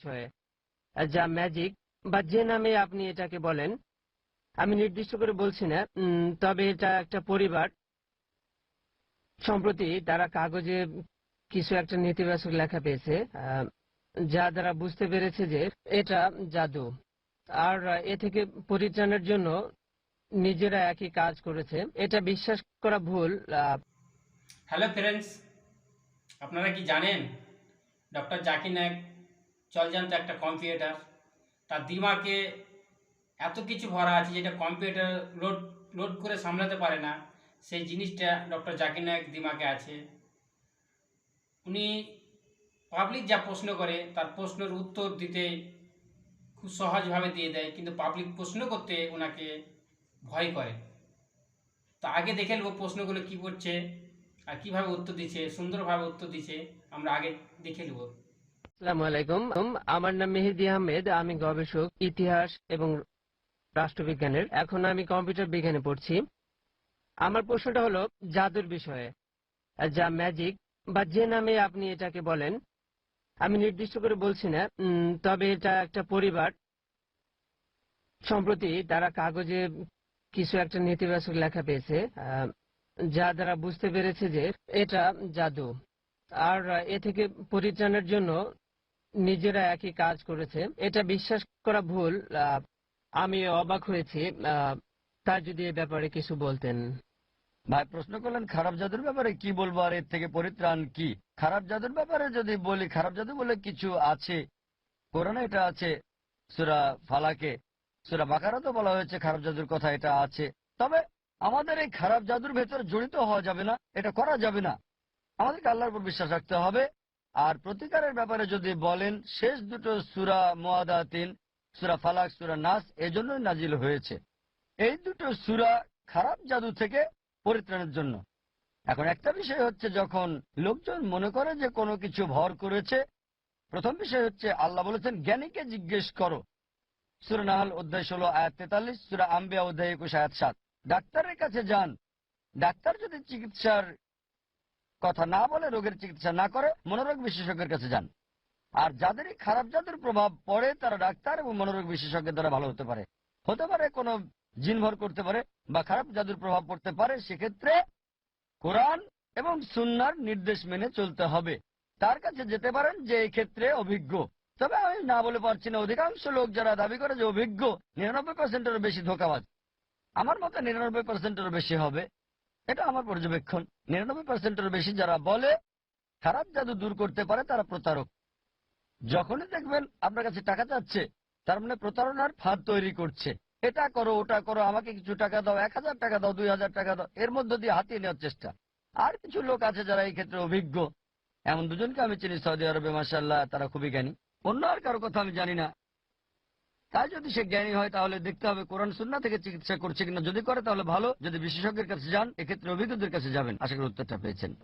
বিষয়ে যা ম্যাজিক বা যে নামে আপনি এটাকে বলেন, আমি নির্দিষ্ট করে বলছি না তবে এটা একটা পরিবার, সম্প্রতি তারা কাগজে কিছু একটা নেতিবাচক লেখা পেয়েছে যা বুঝতে পেরেছে যে এটা জাদু। আর এ থেকে পরিত্রাণের জন্য নিজেরা একই কাজ করেছে। এটা বিশ্বাস করা ভুল হ্যালো ফ্রেন্ডস আপনারা কি জানেন? ডক্টর জাকির নায়ক চলজান্ত একটা কম্পিউটার তার দিমাগে এত কিছু ভরা আছে যেটা কম্পিউটার লোড লোড করে সামলাতে পারে না, সেই জিনিসটা ডক্টর জাকির নায়ক দিমাগে আছে। উনি পাবলিক যা প্রশ্ন করে, তার প্রশ্নের উত্তর দিতে খুব সহজভাবে দিয়ে দেয়, কিন্তু পাবলিক প্রশ্ন করতে ওনাকে ভয় করে। তো আগে দেখে নেব প্রশ্নগুলো কী করছে আর কীভাবে উত্তর দিচ্ছে, সুন্দরভাবে উত্তর দিচ্ছে, আমরা আগে দেখে নেব। আসসালামু আলাইকুম। আমার নাম মেহেদি আহমেদ, আমি গবেষক, ইতিহাস এবং রাষ্ট্রবিজ্ঞানের। এখন আমি কম্পিউটার বিজ্ঞানে পড়ছি। আমার প্রশ্নটা হলো, জাদুর বিষয়ে, যা ম্যাজিক বা যে নামে আপনি এটাকে বলেন, আমি নির্দিষ্ট করে বলছি না তবে এটা একটা পরিবার। সম্প্রতি তারা কাগজে কিছু একটা নেতিবাচক লেখা পেয়েছে যা দ্বারা বুঝতে পেরেছে যে এটা জাদু। আর এ থেকে পরিত্রাণের জন্য নিজেরা একই কাজ করেছে। এটা বিশ্বাস করা ভুল। আমি অবাক হয়েছি। তার যদি এ ব্যাপারে কিছু বলতেন। ভাই, প্রশ্ন করলেন, খারাপ জাদুর ব্যাপারে কি বলব আর এর থেকে পরিত্রাণ কি? খারাপ জাদুর ব্যাপারে যদি বলি, খারাপ জাদু বলে কিছু আছে? কোরআনে এটা আছে, সুরা ফালাকে। সুরা বাকারাতে বলা হয়েছে খারাপ জাদুর কথা, এটা আছে। তবে আমাদের এই খারাপ জাদুর ভেতর জড়িত হওয়া যাবে না, এটা করা যাবে না। আমাদেরকে আল্লাহর উপর বিশ্বাস রাখতে হবে। আর প্রতিকারের ব্যাপারে যদি বলেন, শেষ দুটো সুরা মোয়াদাতিন সুরা ফালাক, সুরা নাস এজন্যই নাজিল হয়েছে। এই দুটো সুরা খারাপ জাদু থেকে পরিত্রাণের জন্য। এখন একটা বিষয় হচ্ছে, যখন লোকজন মনে করে যে কোনো কিছু ভর করেছে, প্রথম বিষয় হচ্ছে, আল্লাহ বলেছেন, জ্ঞানীকে জিজ্ঞেস করো। সুরা নাহাল অধ্যায় ষোলো, আয়াত তেতাল্লিশ, সুরা আম্বিয়া অধ্যায় একুশ, আয়াত সাত। ডাক্তারের কাছে যান। ডাক্তার যদি চিকিৎসার কথা না বলে রোগের চিকিৎসা না করে মনোরোগ বিশেষজ্ঞের কাছে যান। আর যাদের এই খারাপ জাদুর প্রভাব পড়ে, তারা ডাক্তার এবং মনোরোগ বিশেষজ্ঞের দ্বারা ভালো হতে পারে। হতে পারে কোনো জিনভর করতে পারে বা খারাপ জাদুর প্রভাব পড়তে পারে, সেক্ষেত্রে কোরআন এবং সুন্নার নির্দেশ মেনে চলতে হবে। তার কাছে যেতে পারেন যে এই ক্ষেত্রে অভিজ্ঞ। তবে আমি না বলে পারছি না, অধিকাংশ লোক যারা দাবি করে যে অভিজ্ঞ, নিরানব্বই পার্সেন্টেরও বেশি ধোকাবাজ। আমার মতে নিরানব্বই পার্সেন্টেরও বেশি হবে। এটা আমার পর্যবেক্ষণ। নিরানব্বই পার্সেন্টেরও বেশি যারা বলে, খারাপ জাদু দূর করতে পারে তারা প্রতারক। যখনই দেখবেন আপনার কাছে টাকা চাচ্ছে তার মানে প্রতারণার ফাঁদ তৈরি করছে। এটা করো, ওটা করো, আমাকে কিছু টাকা দাও, এক হাজার টাকা দাও, দুই হাজার টাকা দাও, এর মধ্য দিয়ে হাতিয়ে নেওয়ার চেষ্টা। আর কিছু লোক আছে যারা এই ক্ষেত্রে অভিজ্ঞ। এমন দুজনকে আমি চিনি সৌদি আরবে মাসাল্লাহ তারা খুবই জ্ঞানী। অন্য আর কারও কথা আমি জানি না। তাই যদি সে জ্ঞানী হয়, তাহলে দেখতে হবে কোরআন সুন্না থেকে চিকিৎসা করছে কিনা। যদি করে, তাহলে ভালো। যদি বিশেষজ্ঞের কাছে যান, এক্ষেত্রে অভিজ্ঞদের কাছে যাবেন। আশা করি উত্তরটা পেয়েছেন।